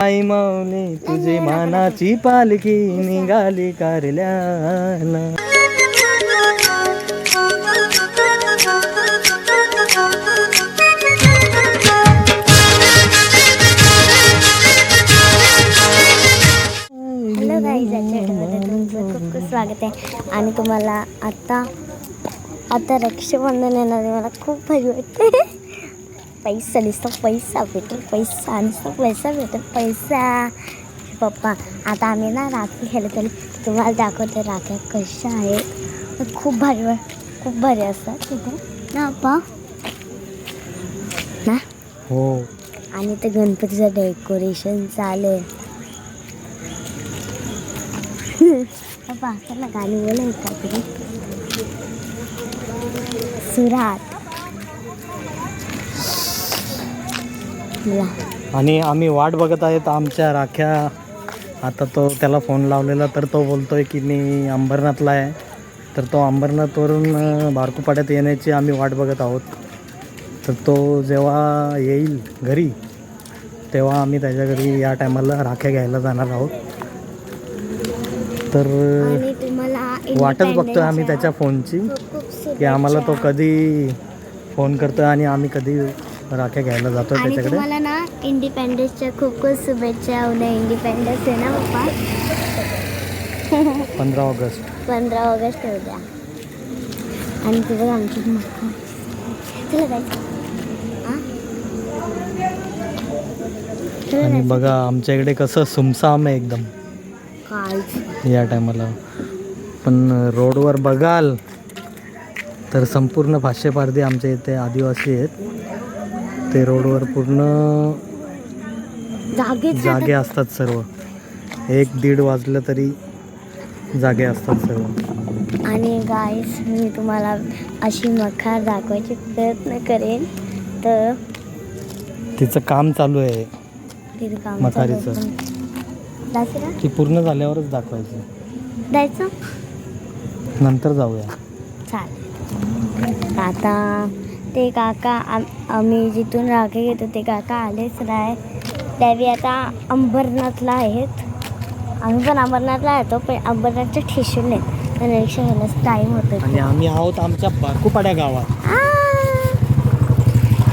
आई माऊली तुझे मानाची पालखी निघाली कारल्याला. स्वागत आहे. आणि तुम्हाला आता आता रक्षाबंधन येणार मला खूप भारी वाटते पैसा नुसता पैसा भेटेल पैसा नुसता पैसा भेटेल पैसा पप्पा आता आम्ही ना राखी खेळत तुम्हाला दाखवते राख्या कशा आहेत खूप भारी खूप भारी असतात तिथे ना पप्पा ना? हो. आणि ते गणपतीचं डेकोरेशन चालू आहे. पप्पा चला गाणी बोलाय का तरी सुरात. आणि आम्ही वाट बघत आहेत आमच्या राख्या. आता तो त्याला फोन लावलेला तर तो बोलतोय की मी अंबरनाथला आहे. तर तो अंबरनाथवरून बारकुपाड्यात येण्याची आम्ही वाट बघत आहोत. तर तो जेव्हा येईल घरी तेव्हा आम्ही त्याच्या घरी या टायमाला राख्या घ्यायला जाणार आहोत. तर वाटच बघतोय आम्ही त्याच्या फोनची की आम्हाला तो. कधी फोन करतोय आणि आम्ही कधी राख्या घ्यायला आणि त्याच्याकडे. तुम्हाला ना इंडिपेंडन्सच्या खूप खूप शुभेच्छा. उद्या इंडिपेंडन्स आहे ना पप्पा? पंधरा ऑगस्ट. पंधरा ऑगस्ट उद्या. आणि ते बघा आमची मक्का चला जायचं चला आणि. बघा आमच्या इकडे कसं सुमसाम आहे एकदम. या टायमाला पण रोडवर बघाल तर संपूर्ण पाचशे पारधी आमच्या इथे आदिवासी आहेत. ते रोडवर पूर्ण जागे असतात सर्व. एक दीड वाजलं तरी जागे असतात सर्व. आणि गाईस मी तुम्हाला अशी मखार दाखवायचे प्रयत्न करेन. तर तिचं काम चालू आहे. मखारीचं. ती पूर्ण झाल्यावरच दाखवायचं. जायचं नंतर जाऊया. चालेल. आता ते काका आम आम्ही जिथून राखे घेतो ते काका आलेच नाही त्यावेळी आता अंबरनाथला आहेत. आम्ही पण अंबरनाथला येतो पण अंबरनाथच्या ठिसून आहेत. तर रिक्षा घ्यायलाच टाईम होतो आणि आम्ही आहोत आमच्या बारकुपाड्या गावात. आ!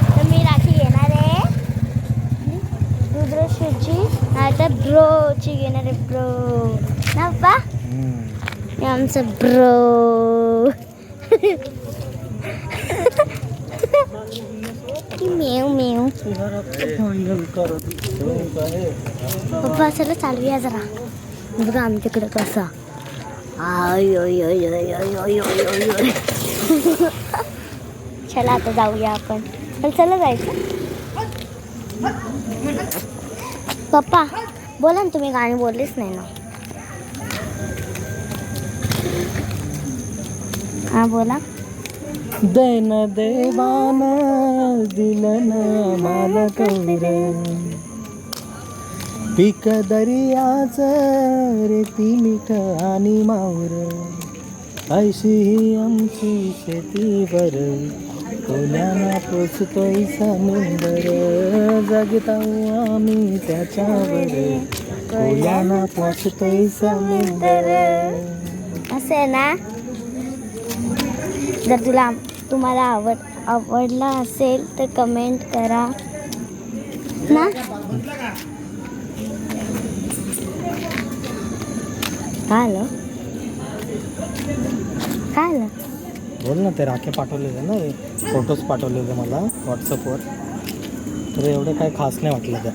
तर मी राखी घेणार आहे. रुद्रश्रीची नाही तर ब्रोची घेणार आहे ब्रो. ना पप्पा हे आमचं ब्रो. मेव मेव. पप्पा चालूया जरा. बघा आमच्याकडे कसा. चला आता जाऊया आपण. पण चला जायचं. पप्पा बोला ना तुम्ही गाणी बोललीच नाही ना. हा बोला. दैन देवाना दिलन माल कौर पीक दर्याच रेती मीठ आणि मावर. अशी ही आमची शेतीवर कोल्याला पोचतोय समुंदर. जगताऊ आम्ही त्याच्यावर. कोल्याला पोचतोय समुंदर. असे ना? जर तुला तुम्हाला आवड आवडला असेल तर कमेंट करा. ना? काय आलं? काय आलं? बोल ना ते राखे पाठवलेले ना फोटोज पाठवलेले मला व्हॉट्सअपवर तर एवढं काय खास नाही वाटलं त्या.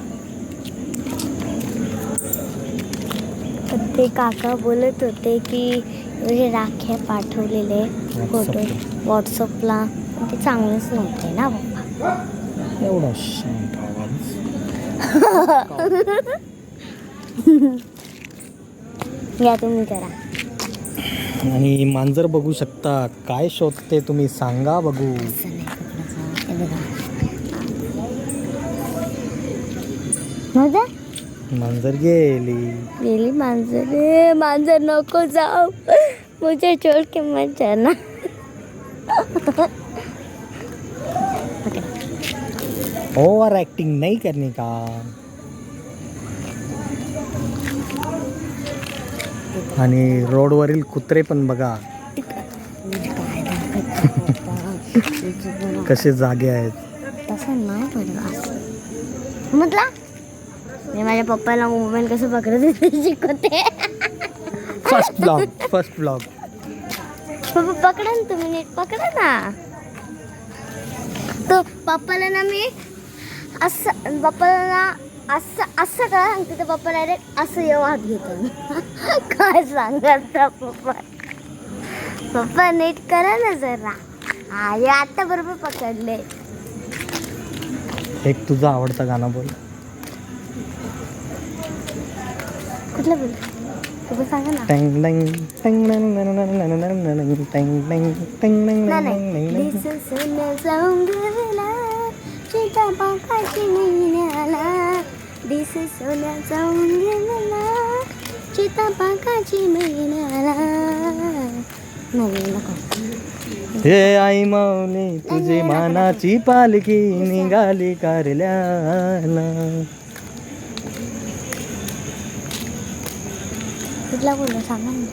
ते काका बोलत होते की एवढे राख्या पाठवलेले फोटो. व्हॉट्सअपला ते चांगलेच नव्हते ना पप्पा एवढा शांत आवाज. या तुम्ही करा आणि मांजर बघू शकता. काय शोधते तुम्ही सांगा बघू? मांजर? गेली. गेली मांजर. मांजर नको जाऊ. मुझे छोड़ के मत जाना. ओव्हर ऍक्टिंग नाही करणे का। आणि रोडवरील कुत्रे पण बघा. कसे जागे आहेत. तसं नाही पडलं असं. म्हटला मी माझ्या पप्पाला मोबाईल कसं पकडत होते शिकवते. फर्स्ट ब्लॉग फर्स्ट ब्लॉग पप्पा पकडा ना तुम्ही नीट पकडा ना. तो पप्पाला ना मी असं बाप्पाला असं असं का सांगते तर बाप्पा डायरेक्ट असं येऊ हात घेतो काय सांगत पप्पा पप्पा नीट करा ना जरा आले आता बरोबर पकडले एक तुझं आवडतं गाणं बोल कुठलं बोल सांगा ना टंग चिता पाकाची महिन्याला दिस सोन्याचा उंगला चिता पाकाची महिन्याला. नाही नको. हे आई माऊली तुझी मानाची पालखी निघाली कारल्याला. कुठला बोलला सांगा ना.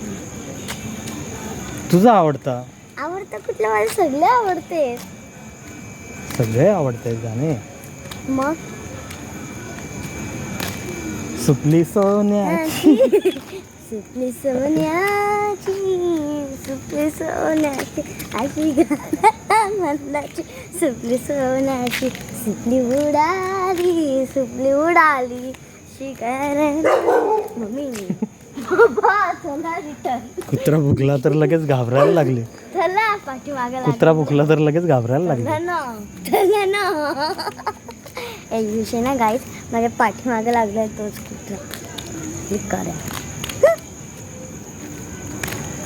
तुझा आवडता. आवडतं कुठलं? मला सगळे आवडते. सगळे आवडते गाणे. मग? सुपली सोन्याची. सुपली सोन्याची सुपली सोन्याची अशी मनाची सुपली सोन्याची सुपली उडाली सुपली उडाली शिकार मम्मी कुत्रा भुकला तर लगेच घाबरायला लागले. पाठीमागे कुत्रा भुकला तर लगेच घाबरायला लागले. ना. चला ना. एक दिवशी ना गाईच माझ्या पाठीमागे लागलाय तोच कुत्रा. विकार आहे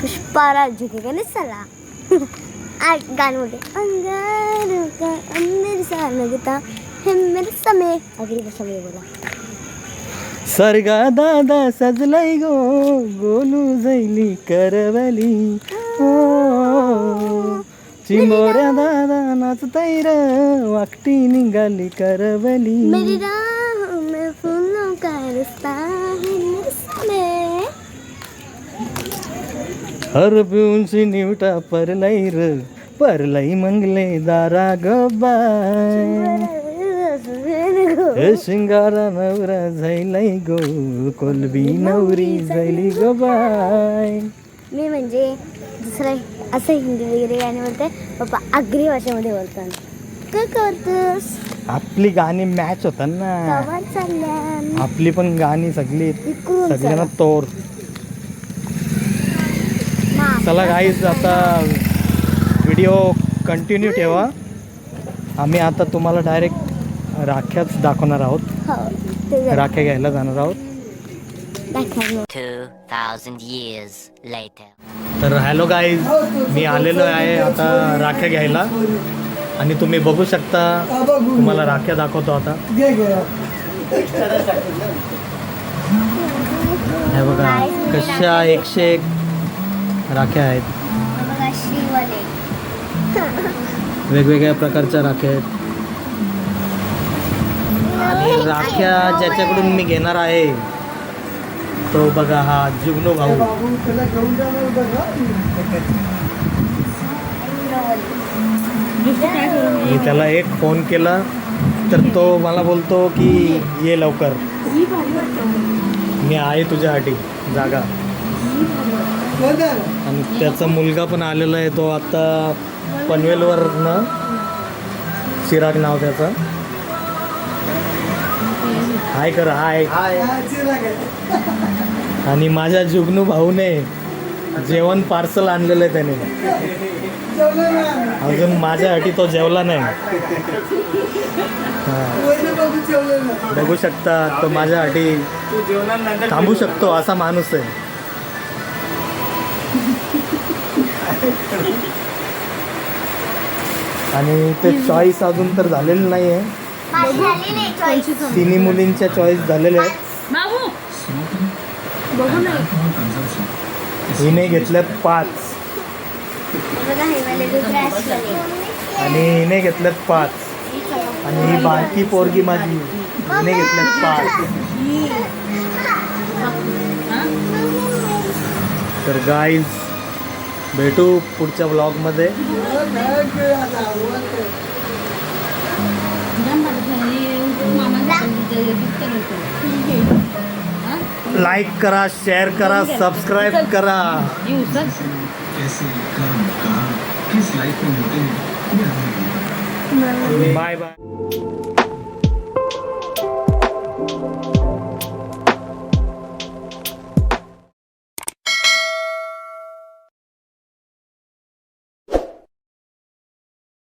पुष्पाराज झुकेगा ना चला. आ गाणं बोलते. अंगार का अंदर सा लगता है मेरे समय अगली समय बोला. सरगा दादा सजलय गो गोलू जैली करवली. ओ चिंबोऱ्या दादा नाचतय र. वाकटी निघाली करवली. मेरी राह में फूलों का रिश्ता है हर पिऊनची निवटा परलई र. परलई मंगले दारा गबाय हे शिंगारा नवरा झैलाई गो. कोलबी नवरी झैली गो बाय मी म्हणजे दुसरं असं हिंदी वगैरे गाणे बोलते पप्पा आगरी भाषेमध्ये बोलतात काय करतोस? आपली गाणी मॅच होतात ना. आपली पण गाणी सगळी इकडून सगळ्यांना. तोर. चला गाईज आता व्हिडिओ कंटिन्यू ठेवा. आम्ही आता तुम्हाला डायरेक्ट राख्याच दाखवणार आहोत. हो राख्या घ्यायला जाणार आहोत. तर हॅलो गाईज मी आलेलो आहे आता राख्या घ्यायला. आणि तुम्ही बघू शकता तुम्हाला राख्या दाखवतो आता. हे बघा कशा एकशे एक राख्या आहेत. वेगवेगळ्या प्रकारच्या राख्या आहेत. आणि राख्या ज्याच्याकडून मी घेणार आहे तो बघा हा जुगनू भाऊ. मी त्याला एक फोन केला तर तो मला बोलतो की ये लवकर. मी आहे तुझ्यासाठी जागा. आणि त्याचा मुलगा पण आलेला आहे तो आता पनवेलवरनं चिराग नाव त्याचं. हाय कर हाय. आणि माझ्या जुगनू भाऊने जेवण पार्सल आणलेलं आहे त्याने. अजून माझ्यासाठी तो जेवला नाही. बघू शकता तो माझ्यासाठी थांबू शकतो असा माणूस आहे. आणि ते चॉईस अजून तर झालेलं नाही आहे तिन्ही मुलींच्या चॉईस झालेल्या आहेत. हिने घेतल्यात पाच. आणि हिने घेतल्यात पाच. आणि ही बारकी पोरगी माझी. हिने घेतल्यात पाच. तर गाईज भेटू पुढच्या ब्लॉगमध्ये लाईक करा शेअर करा सबस्क्राईब करा। कैसे कब कहा किस लाइफ में होते हैं? ये हमें नहीं बाय बाय